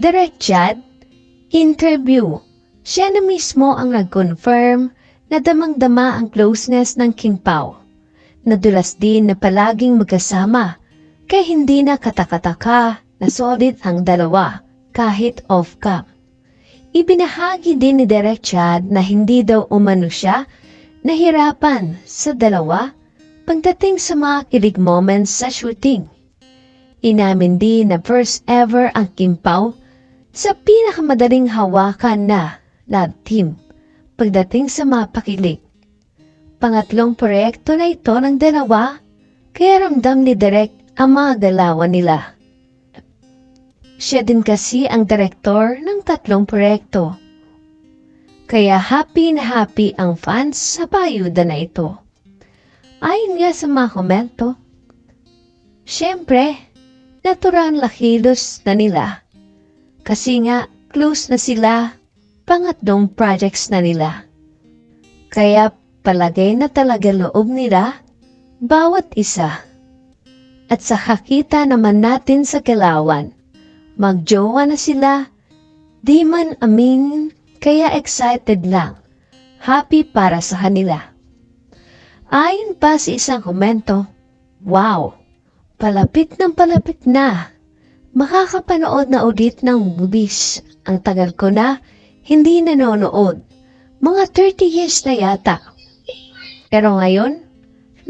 Direct chat, interview. Siya na mismo ang nag-confirm na damang-dama ang closeness ng King Pao. Nadulas din na palaging magkasama, kaya hindi na katakataka na solid ang dalawa kahit off-cam. Ibinahagi din ni Direk Chad na hindi daw umano siya nahirapan sa dalawa pagdating sa mga kilig moments sa shooting. Inamin din na first ever ang Kim Pao sa pinakamadaling hawakan na love team pagdating sa mga pakilig. Pangatlong proyekto na ito ng dalawa, kaya ramdam ni Direk ang mga galawan nila. Siya din kasi ang direktor ng tatlong proyekto. Kaya happy na happy ang fans sa bayuda na ito. Ayon nga sa mga komento, Siyempre, natural na kilos na nila. Kasi nga, close na sila, pangatlong projects na nila. Kaya palagay na talaga loob nila, bawat isa. At sa kakita naman natin sa Kilawan, magjowa na sila, di man amin, kaya excited lang, happy para sa kanila. Ayon pa sa isang komento, Wow! Palapit ng palapit na. Makakapanood na ulit ng movies. Ang tagal ko na, hindi nanonood. Mga 30 years na yata. Pero ngayon,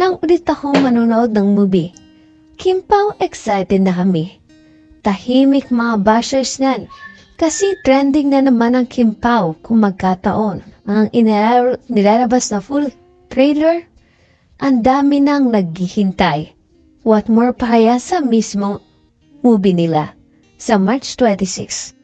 nang ulit ako manonood ng movie, Kim Pao excited na kami. Tahimik mga bashers nan. Kasi trending na naman ang Kim Pao kung magkataon. Ang nilalabas na full trailer, ang dami nang naghihintay. What more pa kaya sa mismo movie nila sa March 26.